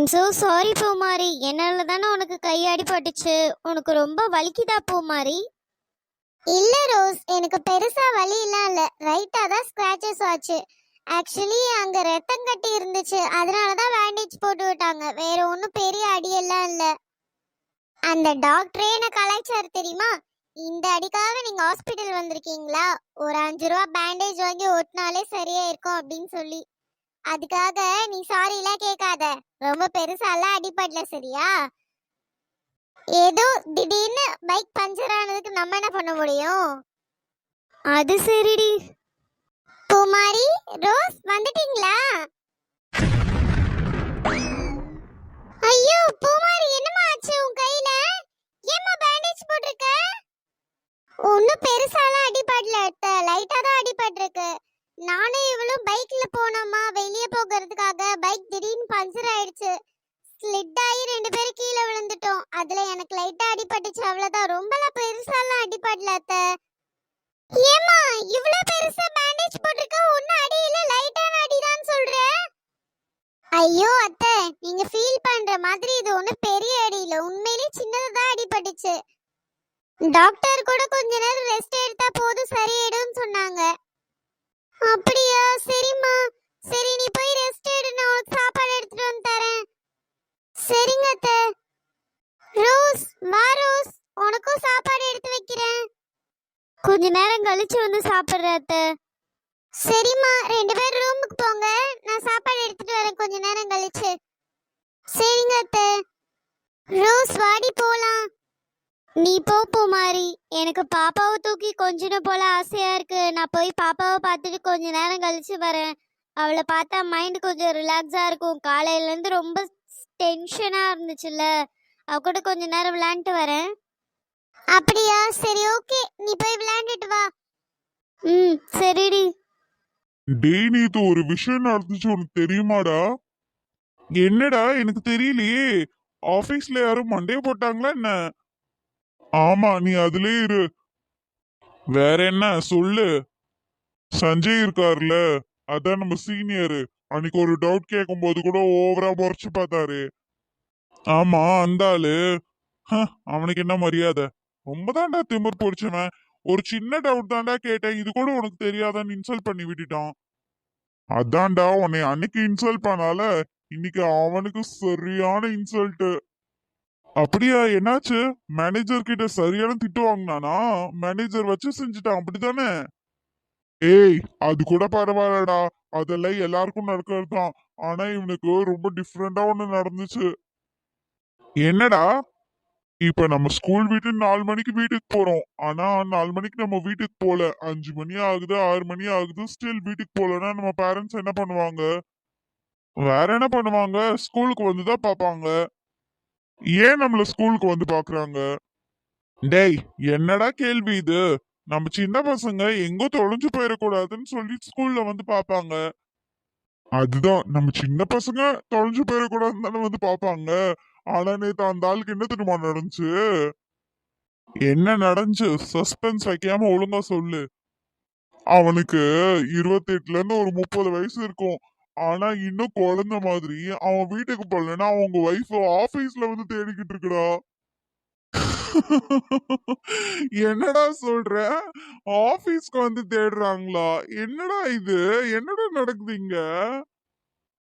I'm so sorry பூமாரி என்னால தானே உனக்கு கை அடிபட்டுச்சு உனக்கு ரொம்ப வலிக்குதா பூமாரி இல்ல ரோஸ் எனக்கு பெருசா வலி எல்லாம் இல்ல ரைட்டா தான் ஸ்கிராச்சஸ் ஆச்சு. ஆக்சுவலி அங்க ரத்தம் கட்டி இருந்துச்சு. அதனால தான் பேண்டேஜ் போட்டு விட்டாங்க. வேற ஒன்றும் பெரிய அடியெல்லாம் இல்ல. அந்த டாக்டரே என்ன கலாய்ச்சாரு தெரியுமா? இந்த அடிக்காக நீங்க ஹாஸ்பிட்டல் வந்திருக்கீங்களா? ஒரு அஞ்சு ரூபா பேண்டேஜ் வாங்கி ஒட்டினாலே சரியா இருக்கும் அப்படின்னு சொல்லி. அதுக்காக நீ சாரி எல்லாம் கேட்காத. ரொம்ப பெருசாலாம் அடிபடல சரியா? ஏதோ திடீர்னு பைக் பஞ்சர் ஆனதுக்கு நம்ம என்ன பண்ண முடியும்? அது சரிடி. பூமாரி ரோஸ் வந்துட்டீங்களா? ஐயோ பூமாரி என்னமா ஆச்சு உன் கையில? ஏமா பேண்டேஜ் போட்டிருக்க? ஒன்னும் பெருசாலாம் அடிபடல லைட்டா தான் அடிபட்டிருக்கு. நானும் இவளும் பைக்ல போனோமா வெளியே போகிறதுக்காக பைக் திடீர்னு பஞ்சர் ஆயிடுச்சு ஸ்லிட் ஆகி ரெண்டு பேரும் கீழே விழுந்துட்டோம். அதுல எனக்கு லைட்டா அடிபட்டுச்சு. அவ்வளவுதான். ரொம்பலாம் பெருசாலாம் அடிபடல அத்தை. ஏமா இவ்ளோ ரோஸ் வா ரோஸ் உனக்கும் சாப்பாடு எடுத்து வைக்கிறேன். கொஞ்ச நேரம் கழிச்சு வந்து சாப்பிடுற அத்தை. சரிம்மா ரெண்டு பேர் ரூமுக்கு போங்க. நான் சாப்பாடு எடுத்துட்டு வரேன் கொஞ்ச நேரம் கழிச்சு. சரிங்க அத்தை. ரோஸ் வாடி போலாம். நீ போ பூமாரி. எனக்கு பாப்பாவை தூக்கி கொஞ்சம் போல ஆசையா இருக்கு. நான் போய் பாப்பாவை பார்த்துட்டு கொஞ்ச நேரம் கழிச்சு வரேன். அவளை பார்த்தா மைண்ட் கொஞ்சம் ரிலாக்ஸா இருக்கும். காலையில இருந்து ரொம்ப டென்ஷனா இருந்துச்சுல்ல. அவ கூட கொஞ்ச நேரம் விளையாண்டு வரேன். அப்படியா? சரி ஓகே. நீ போய் விளையாண்டுட்டு வா. ம் சரிடி. டேய் நீ இது ஒரு விஷயம் நடந்துச்சு உனக்கு தெரியுமாடா? என்னடா? எனக்கு தெரியலையே. ஆபீஸ்ல யாரும் மண்டே போட்டாங்களா என்ன? ஆமா நீ அதுலயே இரு. வேற என்ன? சொல்லு. சஞ்சய் இருக்கார்ல அதான் நம்ம சீனியரு. அன்னைக்கு ஒரு டவுட் கேட்கும் போது கூட ஓவரா முறைச்சு பார்த்தாரு. ஆமா அந்த ஆளு. ஹ, அவனுக்கு என்ன மரியாதை? ரொம்ப தாண்டா திமிர் பிடிச்சவன் ஒரு சின்ன டவுட் தான்டா கேட்டேன். இது கூட உனக்கு தெரியாதான்னு இன்சல்ட் பண்ணி விட்டுட்டான். அதான்டா உன்னை அன்னைக்கு இன்சல்ட் பண்ணால இன்னைக்கு அவனுக்கு சரியான இன்சல்ட் அப்படியா என்னாச்சு? மேனேஜர் கிட்ட சரியான திட்டு வாங்கினானா? மேனேஜர் வச்சு செஞ்சுட்டான். அப்படிதானே ஏய் அது கூட பரவாயில்லடா. அதெல்லாம் எல்லாருக்கும் நடக்கிறது தான் ஆனா இவனுக்கு ரொம்ப டிஃப்ரெண்டா ஒண்ணு நடந்துச்சு. என்னடா? இப்ப நம்ம ஸ்கூல் விட்டு நாலு மணிக்கு வீட்டுக்கு போறோம். ஆனா நாலு மணிக்கு நம்ம வீட்டுக்கு போல. அஞ்சு மணி ஆகுது ஆறு மணி ஆகுது ஸ்டில் வீட்டுக்கு போலன்னா நம்ம பேரண்ட்ஸ் என்ன பண்ணுவாங்க? வேற என்ன பண்ணுவாங்க? ஸ்கூலுக்கு வந்துதான் பாப்பாங்க ஏன் நம்மள ஸ்கூலுக்கு வந்து பாக்குறாங்க டேய் என்னடா கேள்வி இது? நம்ம சின்ன பசங்க எங்கோ தொலைஞ்சு போயிடக்கூடாதுன்னு சொல்லி ஸ்கூல்ல வந்து பாப்பாங்க அதுதான் நம்ம சின்ன பசங்க தொலைஞ்சு போயிடக்கூடாதுன்னு தானே வந்து பாப்பாங்க ஆனா நேத்து அந்த ஆளுக்கு என்ன தெரியுமா நடந்துச்சு? என்ன நடந்துச்சு? சஸ்பென்ஸ் வைக்காம ஒழுங்கா சொல்லு. அவனுக்கு இருபத்தெட்டுல இருந்து ஒரு முப்பது வயசு இருக்கும். ஆனா இன்னும் குழந்தை மாதிரி. அவன் வீட்டுக்கு போலன்னா அவங்க ஒய்ஃப் ஆபீஸ்ல வந்து தேடிக்கிட்டு இருக்கடா. என்னடா சொல்ற? ஆபீஸ்க்கு வந்து தேடுறாங்களா? என்னடா இது? என்னடா நடக்குது இங்க?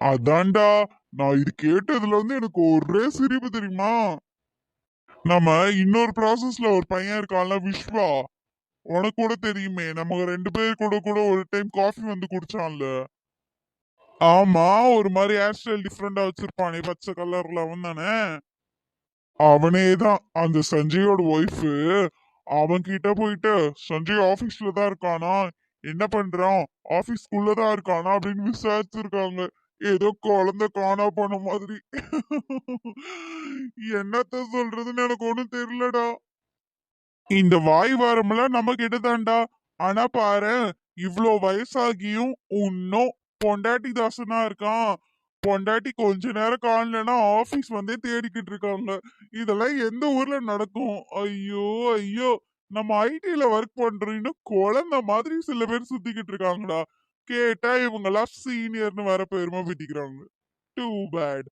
அதான்டா நான் இது கேட்டதுல வந்து எனக்கு ஒரே சிரிப்பு தெரியுமா? நம்ம இன்னொரு ப்ராசஸ்ல ஒரு பையன் இருக்கான்ல விஸ்வா உனக்கு கூட தெரியுமே நம்ம ரெண்டு பேர் கூட கூட ஒரு டைம் காஃபி வந்து குடிச்சான்ல. ஆமா ஒரு மாதிரி ஹேர் ஸ்டைல் டிஃப்ரெண்டா வச்சிருப்பானே பச்சை கலர்ல அவன் தானே? அவனே தான் அந்த சஞ்சயோட ஒய்ஃபு அவன் கிட்ட போயிட்டு சஞ்சய் ஆபீஸ்ல தான் இருக்கானா? என்ன பண்றான்? ஆபீஸ்க்குள்ளதான் இருக்கானா? அப்படின்னு விசாரிச்சிருக்காங்க. ஏதோ குழந்தை காணா போன மாதிரி. என்னத்த சொல்றதுன்னு எனக்கு ஒண்ணும் தெரியலடா. இந்த வாய் வாரமெல்லாம் நம்ம கிட்டதான்டா. ஆனா பாரு இவ்வளோ வயசாகியும் இன்னும் பொண்டாட்டி தாசனா இருக்கான். பொண்டாட்டி கொஞ்ச நேரம் காணலன்னா ஆபீஸ் வந்தே தேடிக்கிட்டு இருக்காங்க. இதெல்லாம் எந்த ஊர்ல நடக்கும்? ஐயோ ஐயோ. நம்ம ஐடில ஒர்க் பண்றோம்னு குழந்தை மாதிரி சில பேர் சுத்திக்கிட்டு இருக்காங்கடா. கேட்டா இவங்கெல்லாம் சீனியர்னு வர பெருமை பிடிக்கிறாங்க. டூ பேட்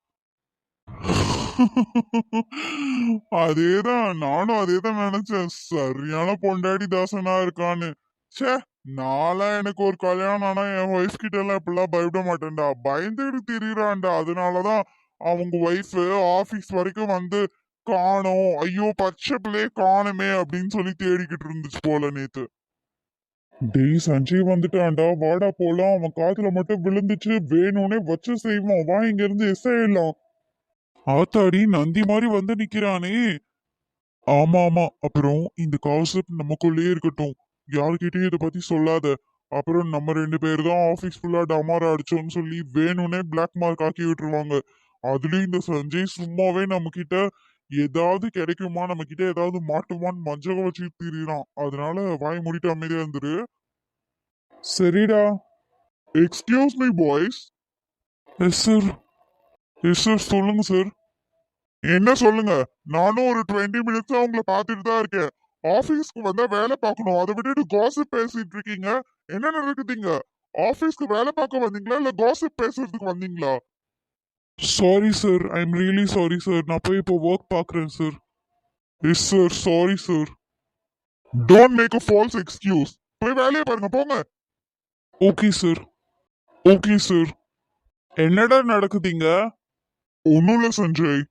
அதேதான் நானும் அதேதான் நினைச்சேன். சரியான பொண்டாடி தாசனா இருக்கான்னு. ச்சே நான்லாம் எனக்கு ஒரு கல்யாணம் ஆனா என் ஒய்ஃப் கிட்ட எல்லாம் இப்படிலாம் பயப்பட மாட்டேன்டா. பயந்துட்டு திரியறான்டா. அதனாலதான் அவங்க ஒய்ஃப் ஆபீஸ் வரைக்கும் வந்து காணோம். ஐயோ பச்சை பிள்ளையே காணுமே அப்படின்னு சொல்லி தேடிக்கிட்டு இருந்துச்சு போல நேத்து. டேய் சஞ்சய் வந்துட்டான்டா. வாடா போலாம். அவன் காதுல மட்டும் விழுந்துச்சு. வேணும்னே வச்சு செய்வான். வா இங்க இருந்து எஸ்ஐலாம் ஆத்தாடி நந்தி மாதிரி வந்து நிக்கிறானே. ஆமா ஆமா. அப்புறம் இந்த கான்செப்ட் நமக்குள்ளேயே இருக்கட்டும். யார்கிட்டயும் இதை பத்தி சொல்லாத. அப்புறம் நம்ம ரெண்டு பேர் தான் ஆபீஸ் ஃபுல்லா டமாரா அடிச்சோம்னு சொல்லி வேணும்னே பிளாக் மார்க் ஆக்கி விட்டுருவாங்க. அதுலயும் இந்த சஞ்சய் சும்மாவே நம்ம கிட்ட ஏதாவது கிடைக்குமா? நம்ம கிட்ட ஏதாவது மாட்டுமான்னு மஞ்சக வச்சு திரியிறான். அதனால வாய் மூடிட்டு அமைதியா இருந்துரு. சரிடா. Excuse me boys yes sir yes sir சொல்லுங்க சார் என்ன சொல்லுங்க? நானும் ஒரு டுவெண்ட்டி மினிட்ஸா உங்களை பார்த்துட்டு தான் இருக்கேன். ஆபீஸ்க்கு வந்தா வேலை பார்க்கணும். அதை விட்டுட்டு காசிப் பேசிட்டு இருக்கீங்க. என்ன நடக்குதுங்க ஆபீஸ்க்கு வேலை பார்க்க வந்தீங்களா? இல்ல காசிப் பேசுறதுக்கு வந்தீங்களா? Sorry sir I am really sorry sir நான் போய் இப்போ ஒர்க் பார்க்குறேன் sir yes sir sorry sir don't make a false excuse போய் வேலையை பாருங்க போங்க. ஓகே சார் ஓகே சார் என்னடா நடக்குதுங்க? ஒன்றும் இல்லை சஞ்சய்.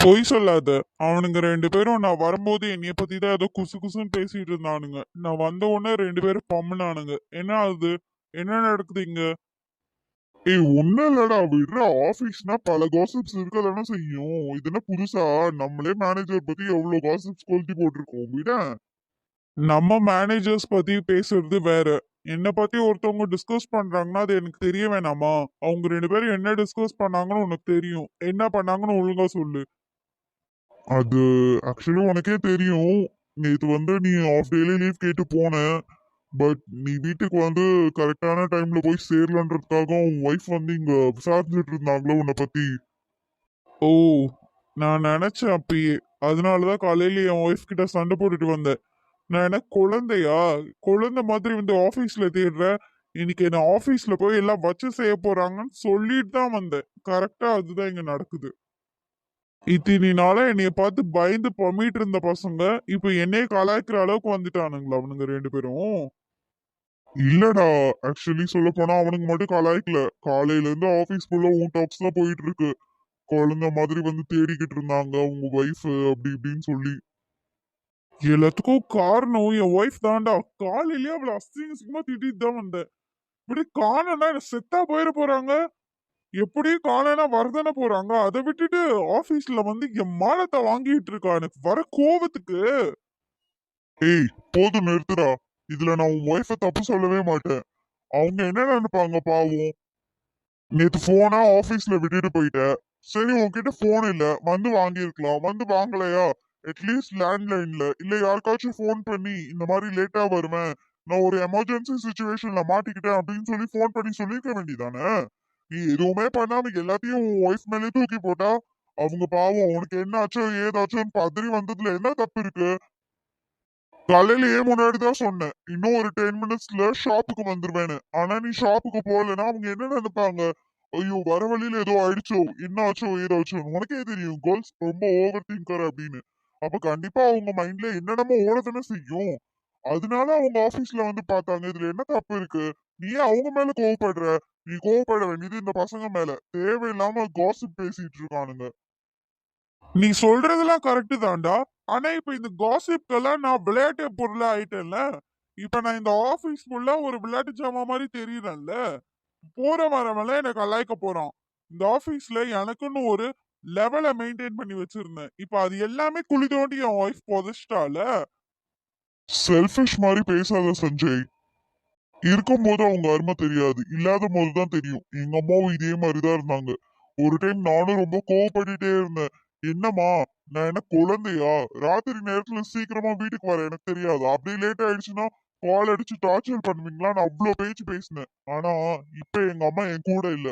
பொய் சொல்லாத. அவனுங்க ரெண்டு பேரும் நான் வரும்போது என்னைய பற்றி தான் ஏதோ குசு குசுன்னு பேசிட்டு இருந்தானுங்க. நான் வந்த உடனே ரெண்டு பேரும் பம்முனானுங்க. என்ன ஆகுது என்ன நடக்குதுங்க ஏய் ஒன்னும் இல்லடா விடுற. ஆபீஸ்னா பல காசிப்ஸ் இருக்கதானே செய்யும். இது என்ன புதுசா? நம்மளே மேனேஜர் பத்தி எவ்வளவு காசிப்ஸ் கொளுத்தி போட்டிருக்கோம் விட. நம்ம மேனேஜர்ஸ் பத்தி பேசுறது வேற. என்ன பத்தி ஒருத்தவங்க டிஸ்கஸ் பண்றாங்கன்னா அது எனக்கு தெரிய வேணாமா? அவங்க ரெண்டு பேரும் என்ன டிஸ்கஸ் பண்ணாங்கன்னு உனக்கு தெரியும். என்ன பண்ணாங்கன்னு ஒழுங்கா சொல்லு. அது ஆக்சுவலி உனக்கே தெரியும். நேத்து வந்து நீ ஆஃப் டேலி லீவ் கேட்டு போன. பட் நீ வீட்டுக்கு வந்து கரெக்டான டைம்ல போய் சேரலன்றதுக்காக உன் ஒய்ஃப் வந்து இங்க விசாரிச்சுட்டு இருந்தாங்களோ உன்னை பத்தி. ஓ நான் நினைச்சேன் அப்பயே. அதனாலதான் காலையில என் ஒய்ஃப் கிட்ட சண்டை போட்டுட்டு வந்தேன். நான் என்ன குழந்தையா? குழந்தை மாதிரி வந்து ஆபீஸ்ல தேடுற? இன்னைக்கு என்ன ஆபீஸ்ல போய் எல்லாம் வச்சு செய்ய போறாங்கன்னு சொல்லிட்டு தான் வந்தேன். கரெக்டா அதுதான் இங்க நடக்குது. இத்தினி நாளா என்னைய பார்த்து பயந்து பம்மிட்டு இருந்த பசங்க இப்ப என்னைய கலாய்க்கிற அளவுக்கு வந்துட்டானுங்களா அவனுங்க ரெண்டு பேரும்? இல்லடா ஆக்சுவலி சொல்ல போனா அவனுக்கு மட்டும் கலாய்க்கல காலையில இருந்து ஆபீஸ் ஃபுல்லா உன் டாப்ஸ் தான் போயிட்டு இருக்கு குழந்தை மாதிரி வந்து தேடிக்கிட்டு இருந்தாங்க உங்க ஒய்ஃப் அப்படி இப்படின்னு சொல்லி. எல்லாத்துக்கும் காரணம் என் ஒய்ஃப் தான்டா. காலையிலேயே அவளை அசிங்க அசிங்கமா திட்டிட்டு தான் வந்தேன். இப்படி காணனா என்ன செத்தா போயிட போறாங்க? எப்படியும் காணனா வரதானே போறாங்க? அதை விட்டுட்டு ஆபீஸ்ல வந்து என் மானத்தை வாங்கிட்டு இருக்கா எனக்கு வர கோபத்துக்கு ஏய் போதும் நிறுத்துடா. இதுல நான் உன் ஒய்ஃப தப்பு சொல்லவே மாட்டேன். அவங்க என்ன நினைப்பாங்க பாவம்? நேத்து போனா ஆபீஸ்ல விட்டுட்டு போயிட்டேன். சரி உன்கிட்ட போன் இல்ல. வந்து வாங்கியிருக்கலாம். வந்து வாங்கலையா? அட்லீஸ்ட் லேண்ட்லைன்ல இல்ல யாருக்காச்சும் ஃபோன் பண்ணி இந்த மாதிரி லேட்டா வருவேன் நான் ஒரு எமர்ஜென்சி சுச்சுவேஷன்ல மாட்டிக்கிட்டேன் அப்படின்னு சொல்லி ஃபோன் பண்ணி சொல்லிருக்க வேண்டியதானே? நீ எதுவுமே பண்ணாம எல்லாத்தையும் உன் ஒய்ஃப் மேலே தூக்கி போட்டா அவங்க பாவம் உனக்கு என்ன ஆச்சோ ஏதாச்சோன்னு பதறி வந்ததுல என்ன தப்பு இருக்கு? காலையிலேயே முன்னாடி தான் சொன்னேன். இன்னும் ஒரு டென் மினிட்ஸ்ல ஷாப்புக்கு வந்துருவேன்னு. ஆனா நீ ஷாப்புக்கு போகலன்னா அவங்க என்ன நினைப்பாங்க? ஐயோ வர வழியில ஏதோ ஆயிடுச்சோ? என்ன ஆச்சோ ஏதாச்சோ? உனக்கே தெரியும் கேர்ள்ஸ் ரொம்ப ஓவர் திங்கர் அப்படின்னு. அப்ப கண்டிப்பா அவங்க மைண்ட்ல என்னென்னமோ ஓடதானே செய்யும். அதனால அவங்க ஆபீஸ்ல வந்து பார்த்தாங்க இதுல என்ன தப்பு இருக்கு? நீ ஏன் அவங்க மேல கோவப்படுற? நீ கோவப்பட வேண்டியது இந்த பசங்க மேல. தேவையில்லாம காசிப் பேசிட்டு இருக்கானுங்க. நீ சொல்றதெல்லாம் கரெக்டு தான்டா. ஆனா இப்ப இந்த காசிப்கெல்லாம் நான் விளையாட்டு பொருளா ஆயிட்டேன்ல. இப்ப நான் இந்த ஆபீஸ் ஃபுல்லா ஒரு விளையாட்டு ஜாமா மாதிரி தெரியறேன்ல. போற வரவெல்லாம் எனக்கு கலாய்க்க போறான். இந்த ஆபீஸ்ல எனக்குன்னு ஒரு லெவலை மெயின்டைன் பண்ணி வச்சிருந்தேன். இப்ப அது எல்லாமே குழி தோண்டி என் ஒய்ஃப் புதைச்சிட்டால. செல்ஃபிஷ் மாதிரி பேசாத சஞ்சய். இருக்கும்போது அவங்க அருமை தெரியாது. இல்லாத போது தான் தெரியும். எங்க அம்மாவும் இதே மாதிரி தான் இருந்தாங்க. ஒரு டைம் நானும் ரொம்ப கோவப்பட்டுட்டே இருந்தேன். என்னம்மா நான் என்ன குழந்தையா? ராத்திரி நேரத்துல சீக்கிரமா வீட்டுக்கு வர எனக்கு தெரியாது. அப்படி லேட் ஆயிடுச்சுன்னா கால் அடிச்சு டார்ச்சர் பண்ணுவீங்களா? நான் அவ்வளவு பேச்சு பேசினேன். ஆனா இப்ப எங்க அம்மா என் கூட இல்ல.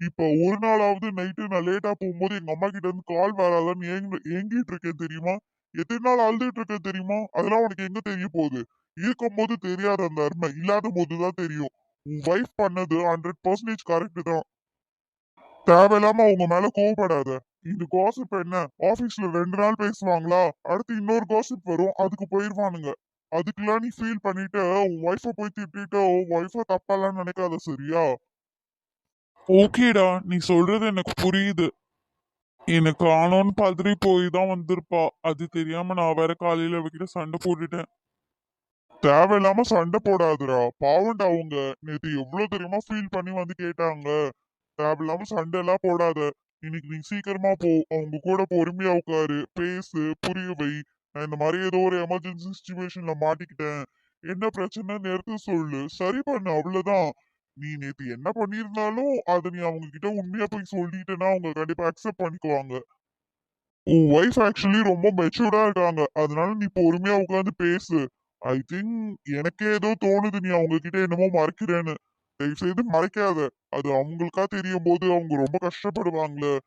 இப்ப ஒரு நாளாவது நைட்டு நான் லேட்டா போகும்போது எங்க அம்மா கிட்ட இருந்து கால் வராதான்னு ஏங்க ஏங்கிட்டு இருக்கேன் தெரியுமா? எத்தனை நாள் அழுதுட்டு இருக்கேன் தெரியுமா? அதெல்லாம் உனக்கு எங்க தெரிய போகுது? இருக்கும் போது தெரியாத அந்த அருமை இல்லாத போதுதான் தெரியும். உன் ஒய்ஃப் பண்ணது ஹண்ட்ரட் பர்சன்டேஜ் கரெக்ட் தான். தேவையில்லாம அவங்க மேல கோவப்படாத. இந்த காசிப் என்ன? ஆபீஸ்ல ரெண்டு நாள் பேசுவாங்களா? அடுத்து இன்னொரு காசிப் வரும் அதுக்கு போயிருவானுங்க. அதுக்கெல்லாம் நீ ஃபீல் பண்ணிட்டு உன் ஒய்ஃப போய் திட்டிட்டு உன் ஒய்ஃப தப்பாலாம் நினைக்காத சரியா? ஓகேடா நீ சொல்றது எனக்கு புரியுது. எனக்கு ஆனோன்னு பதறி போய் தான் வந்திருப்பா. அது தெரியாம நான் வேற காலையில வைக்கிட்ட சண்டை போட்டுட்டேன். தேவையில்லாம சண்டை போடாதுடா. பாவண்டா அவங்க. நேத்து எவ்வளவு தெரியுமா ஃபீல் பண்ணி வந்து கேட்டாங்க. தேவையில்லாம சண்டை எல்லாம் போடாத. இன்னைக்கு நீ சீக்கிரமா போ. அவங்க கூட பொறுமையா உட்காரு. பேசு புரிய வை. நான் இந்த மாதிரி ஏதோ ஒரு எமர்ஜென்சி சுச்சுவேஷன்ல மாட்டிக்கிட்டேன். என்ன பிரச்சனை நேரத்து சொல்லு. சரி பண்ணு அவ்வளவுதான். நீ நேத்து என்ன பண்ணியிருந்தாலும் அதை நீ அவங்க கிட்ட உண்மையா போய் சொல்லிட்டேன்னா அவங்க கண்டிப்பா அக்செப்ட் பண்ணிக்குவாங்க. உன் ஒய்ஃப் ஆக்சுவலி ரொம்ப மெச்சூர்டா இருக்காங்க. அதனால நீ பொறுமையா உட்காந்து பேசு. ஐ திங்க் எனக்கே ஏதோ தோணுது. நீ அவங்க கிட்ட என்னமோ மறைக்கிறேன்னு. தயவு செய்து மறைக்காத. அது அவங்களுக்கா தெரியும் போது அவங்க ரொம்ப கஷ்டப்படுவாங்களே.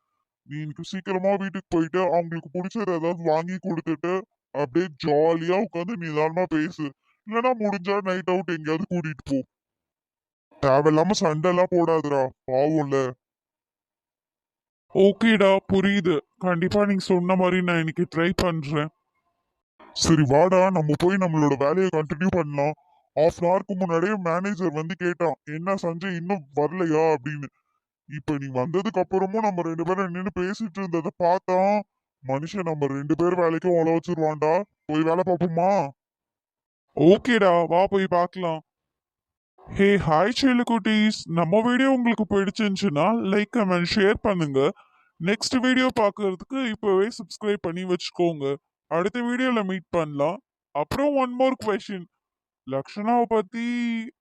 நீ இன்னைக்கு சீக்கிரமா வீட்டுக்கு போயிட்டு அவங்களுக்கு பிடிச்சத ஏதாவது வாங்கி கொடுத்துட்டு அப்படியே ஜாலியா உட்காந்து நிதானமா பேசு. இல்லைன்னா முடிஞ்சா நைட் அவுட் எங்கேயாவது கூட்டிட்டு போ. தேவையில்லாம சண்டை எல்லாம் போடாதுடா பாவம்ல. ஓகேடா புரியுது. கண்டிப்பா நீங்க சொன்ன மாதிரி நான் இன்னைக்கு ட்ரை பண்றேன். சரி வாடா. நம்ம போய் நம்மளோட வேலையை கண்டினியூ பண்ணலாம். ஹாஃப் அன் ஹவருக்கு முன்னாடியே மேனேஜர் வந்து கேட்டான் என்ன சஞ்சய் இன்னும் வரலையா? அப்படின்னு. இப்ப நீ வந்ததுக்கு அப்புறமும் நம்ம ரெண்டு பேரும் நின்று பேசிட்டு இருந்ததை பார்த்தா மனுஷன் நம்ம ரெண்டு பேர் வேலைக்கும் உழ வச்சிருவான்டா. போய் வேலை பார்ப்போமா? ஓகேடா வா போய் பார்க்கலாம். ஹே ஹாய் செல்லு குட்டீஸ். நம்ம வீடியோ உங்களுக்கு பிடிச்சிருந்துச்சுன்னா லைக் கமெண்ட் ஷேர் பண்ணுங்க. நெக்ஸ்ட் வீடியோ பார்க்கறதுக்கு இப்போவே சப்ஸ்கிரைப் பண்ணி வச்சுக்கோங்க. அடுத்த வீடியோவில் மீட் பண்ணலாம். அப்புறம் ஒன் மோர் கொஷின் லக்ஷனாவை பத்தி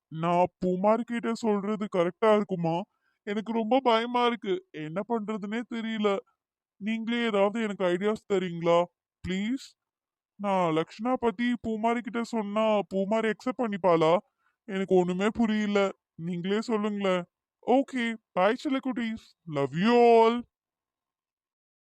நான் புமார் கிட்ட சொல்றது கரெக்டா இருக்குமா? எனக்கு ரொம்ப பயமா இருக்கு. என்ன பண்றதுனே தெரியல. நீங்களே ஏதாவது எனக்கு ஐடியாஸ் தரீங்களா? ப்ளீஸ் நான் லக்ஷனா பத்தி பூமாரி கிட்ட சொன்னா பூமாரி அக்செப்ட் பண்ணிப்பாளா? எனக்கு ஒண்ணுமே புரியல. நீங்களே சொல்லுங்களேன். ஓகே பாய் சில குட்டீஸ். Love you all